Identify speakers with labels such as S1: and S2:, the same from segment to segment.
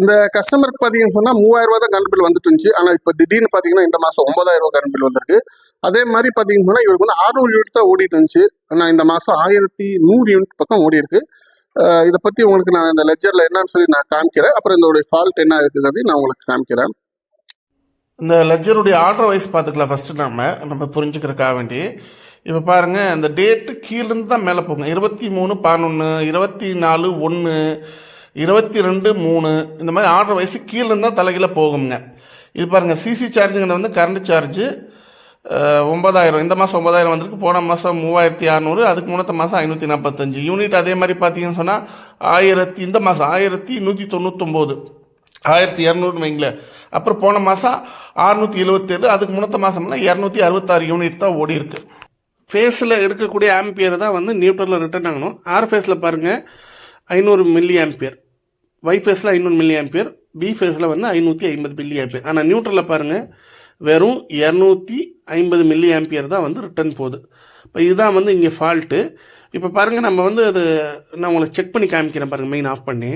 S1: இந்த கஸ்டமருக்கு பார்த்தீங்கன்னு சொன்னால் மூவாயிரம் ரூபா தான் கரண்ட் பில் வந்துட்டு இருந்துச்சு. ஆனால் இப்போ திடீர்னு பார்த்தீங்கன்னா இந்த மாதம் ஒன்பதாயிரம் ரூபா கரண்ட் பில் வந்திருக்கு. அதே மாதிரி பார்த்தீங்கன்னு சொன்னால் இவருக்கு வந்து அறுநூறு யூனிட் தான் ஓடிட்டு இருந்துச்சு. ஆனால் இந்த மாதம் ஆயிரத்தி நூறு யூனிட் பக்கம் ஓடி இருக்கு இதை பற்றி உங்களுக்கு நான் இந்த லெஜரில் என்னன்னு சொல்லி நான் காமிக்கிறேன். அப்புறம் இதோடைய ஃபால்ட் என்ன இருக்குங்கிறதையும் நான் உங்களுக்கு காமிக்கிறேன்.
S2: இந்த லெஜருடைய ஆர்டர் வைஸ் பார்த்துக்கலாம் ஃபஸ்ட்டு நம்ம நம்ம புரிஞ்சுக்கிறதுக்காக வேண்டி. இப்போ பாருங்கள் அந்த டேட்டு கீழேருந்து தான் மேலே போகும் இருபத்தி மூணு பதினொன்று இருபத்தி நாலு ஒன்று இருபத்தி ரெண்டு மூணு இந்த மாதிரி ஆர்டர் வயசு கீழே இருந்தால் தலைகீழ போகுங்க. இது பாருங்கள் சிசி சார்ஜுங்கிறது வந்து கரண்ட் சார்ஜு ஒன்பதாயிரம். இந்த மாதம் ஒன்பதாயிரம் வந்திருக்கு போன மாதம் மூவாயிரத்தி அறநூறு அதுக்கு முன்னத்த மாதம் ஐநூற்றி நாற்பத்தஞ்சு யூனிட் அதே மாதிரி பார்த்தீங்கன்னு சொன்னால் ஆயிரத்தி இந்த மாதம் ஆயிரத்தி நூற்றி தொண்ணூத்தொம்போது. ஆயிரத்தி இரநூறுன்னு வைங்களேன். அப்புறம் போன மாதம் அறுநூற்றி எழுபத்தேழு அதுக்கு முன்னத்த மாதம்னா இரநூத்தி அறுபத்தாறு யூனிட் தான் ஓடி இருக்கு ஃபேஸில் எடுக்கக்கூடிய ஆம்பியர் தான் வந்து நியூட்ரலில் ரிட்டர்ன் ஆகணும். ஆர் ஃபேஸில் பாருங்கள் ஐநூறு மில்லி ஆம்பியர் ஒய் ஃபேஸில் ஐநூறு மில்லி ஆம்பியர் பி ஃபேஸில் வந்து ஐநூற்றி ஐம்பது மில்லி ஆம்பியர் ஆனால் நியூட்ரலில் பாருங்கள் வெறும் இரநூத்தி ஐம்பது மில்லி ஆம்பியர் தான் வந்து ரிட்டர்ன் போகுது. இப்போ இதுதான் வந்து இங்கே ஃபால்ட்டு இப்போ பாருங்கள் நம்ம வந்து அது நான் உங்களுக்கு செக் பண்ணி காமிக்கிறேன் பாருங்கள் மெயின் ஆஃப் பண்ணி.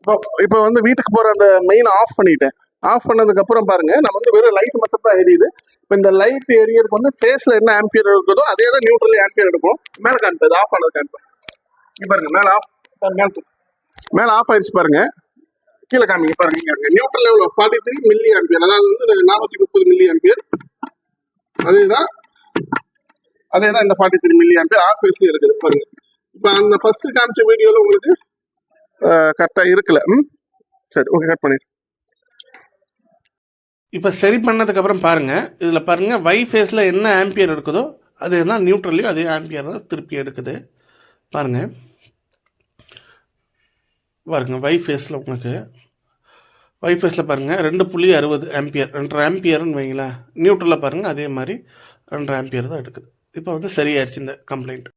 S1: இப்போ இப்போ வந்து வீட்டுக்கு போகிற அந்த மெயின் ஆஃப் பண்ணிட்டேன். ஆஃப் பண்ணதுக்கப்புறம் பாருங்கள் நம்ம வந்து வெறும் லைட் மட்டும் தான் எரியுது. இப்போ இந்த லைட் எரியருக்கு வந்து ஃபேஸில் என்ன ஆம்பியர் இருக்குதோ அதே தான் நியூட்ரல் ஆம்பியர் எடுப்போம். மேலே காண்பது ஆஃப் ஆனது காமிப்பேன். பாருங்கள் மேலே ஆஃப் மேலே மேலே ஆஃப் ஆயிடுச்சு பாருங்க. கீழே காமிங்க பாருங்க நியூட்ரல் எவ்வளோ ஃபார்ட்டி த்ரீ மில்லி ஆம்பியர் அதாவது வந்து நானூற்றி முப்பது மில்லி ஆம்பியர் அதேதான் அதே தான் இந்த forty three milli ampere of ஃபேஸ்லேயும் இருக்குது பாருங்க. இப்போ அந்த ஃபர்ஸ்ட் காமிச்ச வீடியோவில் உங்களுக்கு கரெக்டாக இருக்கல. ம்? சரி ஓகே கட் பண்ணிடு.
S2: இப்போ சரி பண்ணதுக்கப்புறம் பாருங்கள் இதில் பாருங்கள் வை ஃபேஸில் என்ன ஆம்பியர் இருக்குதோ அதே என்ன நியூட்ரலையும் அதே ஆம்பியர் தான் திருப்பி எடுக்குது. பாருங்கள் பாருங்க வை ஃபேஸில் உங்களுக்கு. வை ஃபேஸில் பாருங்கள் ரெண்டு புள்ளி அறுபது ஆம்பியர். ரெண்டரை ஆம்பியர்னு வைங்களேன். நியூட்ரலில் பாருங்கள் அதே மாதிரி ரெண்டரை ஆம்பியர் தான் எடுக்குது. இப்போ வந்து சரியாயிருச்சு இந்த கம்ப்ளைண்ட்